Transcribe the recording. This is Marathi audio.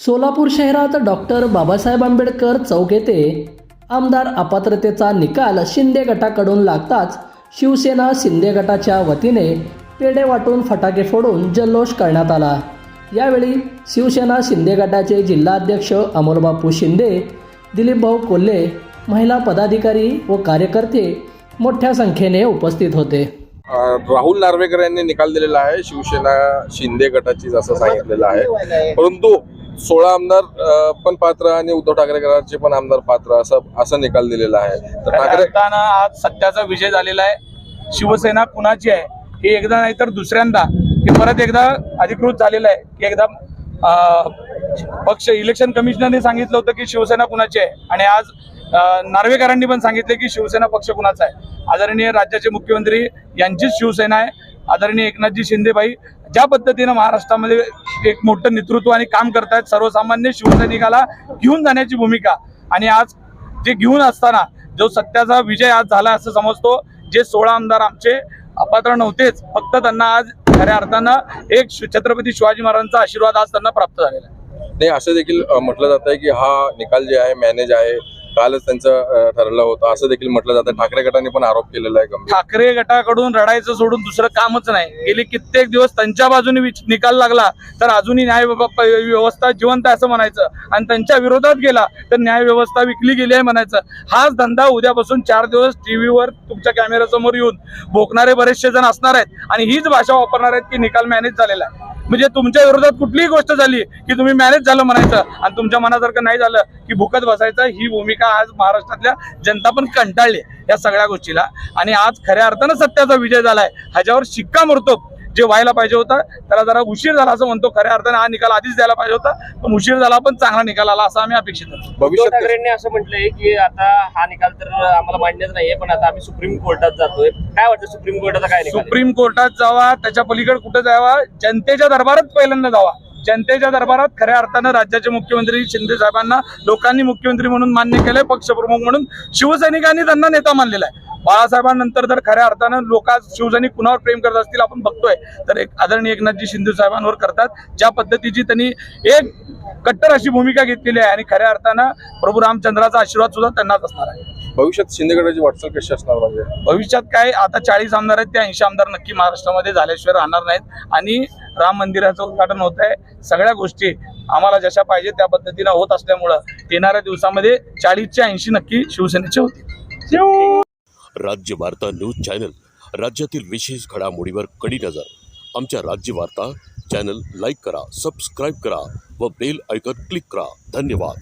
सोलापूर शहरात डॉक्टर बाबासाहेब आंबेडकर चौक येथे आमदार अपात्रतेचा निकाल शिंदे गटाकडून लागताच शिवसेना शिंदे गटाच्या वतीने पेढे वाटून फटाके फोडून जल्लोष करण्यात आला. यावेळी शिवसेना शिंदे गटाचे जिल्हाध्यक्ष अमोलबापू शिंदे दिलीपभाऊ कोल्हे महिला पदाधिकारी व कार्यकर्ते मोठ्या संख्येने उपस्थित होते. राहुल नार्वेकर यांनी निकाल दिलेला आहे. शिवसेना शिंदे गटाची असं सांगितलेलं आहे. परंतु सोळा आमदार पण पात्र आणि उद्धव ठाकरे गटाचे पण आमदार पात्र असं असं निकाल दिलेला आहे. तर ठाकरे आज सत्याचा विजय झालेला आहे. शिवसेना कुणाची आहे? हे एकदा नाही तर दुसऱ्यांदा. हे परत एकदा अधिकृत झालेलं आहे. की एकदा पक्ष इलेक्शन कमिशनरने सांगितलं होतं की शिवसेना कुणाची आहे? आणि आज नार्वेकरांनी पण सांगितले की शिवसेना पक्ष कुणाचा आहे? आदरणीय राज्याचे मुख्यमंत्री यांचीच शिवसेना आहे. आदरणीय एकनाथजी शिंदेबाई ज्या पद्धतीनं महाराष्ट्रामध्ये एक मोठं नेतृत्व आणि काम करतायत सर्वसामान्य शिवसैनिकाला घेऊन जाण्याची भूमिका. आणि आज जे घेऊन असताना जो सत्याचा विजय आज झाला असं समजतो जे सोळा आमदार आमचे अपात्र नव्हतेच फक्त त्यांना आज खऱ्या अर्थानं एक छत्रपती शिवाजी महाराजांचा आशीर्वाद आज त्यांना प्राप्त झालेला आहे. नाही असं देखील म्हटलं जात आहे की हा निकाल जे आहे मॅनेज आहे. कालच त्यांचं ठरलं होतं. असं देखील म्हटलं जातं. ठाकरे गटाने पण आरोप केलेला आहे ठाकरे गटाकडून रडायचं सोडून दुसरं कामच नाही. गेले कित्येक दिवस त्यांच्या बाजूने निकाल लागला तर अजूनही न्याय व्यवस्था जिवंत आहे असं म्हणायचं. आणि त्यांच्या विरोधात गेला तर न्याय व्यवस्था विकली गेली आहे म्हणायचं. हाच धंदा उद्यापासून चार दिवस टीव्हीवर तुमच्या कॅमेऱ्यासमोर येऊन भोकणारे बरेचसे जण असणार आहेत. आणि हीच भाषा वापरणार आहेत की निकाल मॅनेज झालेला आहे. म्हणजे तुमच्या विरोधात कुठलीही गोष्ट झाली की तुम्ही मॅनेज झालं म्हणायचं. आणि तुमच्या मनासारखं नाही झालं की भुकत बसायचं ही भूमिका आज महाराष्ट्रातल्या जनता पण कंटाळली या सगळ्या गोष्टीला. आणि आज खऱ्या अर्थानं सत्याचा विजय झालाय. ह्याच्यावर शिक्कामोर्तब जे व्हायला पाहिजे होता त्याला जरा उशीर झाला असं म्हणतो खऱ्या अर्थाने हा निकाल आधीच द्यायला पाहिजे होता. पण उशीर झाला पण चांगला निकाल आला असं आम्ही अपेक्षित भविष्यात ठाकरेंनी असं म्हटलंय की आता हा निकाल तर आम्हाला मान्यच नाहीये पण आता आम्ही सुप्रीम कोर्टात जातोय. काय वाटतं सुप्रीम कोर्टाचा काय? सुप्रीम कोर्टात जावा त्याच्या पलीकडे कुठे जावा जनतेच्या दरबारात पहिल्यांदा जावा. जनतेच्या दरबारात खऱ्या अर्थानं राज्याचे मुख्यमंत्री शिंदे साहेबांना लोकांनी मुख्यमंत्री म्हणून मान्य केलंय पक्षप्रमुख म्हणून. शिवसैनिकांनी त्यांना नेता मानलेला आहे. बाळासाहेबांनंतर जर खऱ्या अर्थानं लोक आज शिवसैनिक कुणावर प्रेम करत असतील आपण बघतोय. तर एक आदरणीय एकनाथजी शिंदे साहेबांवर करतात ज्या पद्धतीची त्यांनी एक कट्टर अशी भूमिका घेतलेली आहे आणि खऱ्या अर्थानं प्रभू रामचंद्राचा आशीर्वाद सुद्धा त्यांनाच असणार आहे. भविष्यात शिंदे गटाची वाटचाल कशी असणार म्हणजे? भविष्यात काय आता चाळीस आमदार आहेत ते ऐंशी आमदार नक्की महाराष्ट्रामध्ये झाल्याशिवाय राहणार नाहीत. आणि राम मंदिराचं उद्घाटन होत आहे. सगळ्या गोष्टी आम्हाला जशा पाहिजे त्या पद्धतीनं होत असल्यामुळं येणाऱ्या दिवसामध्ये चाळीसचे ऐंशी नक्की शिवसेनेचे होते राज्य वार्ता न्यूज चॅनल. राज्यातील विशेष घडामोडीवर कडी नजर. आमच्या राज्य वार्ता चॅनल लाईक करा सबस्क्राईब करा व बेल ऐकत क्लिक करा. धन्यवाद.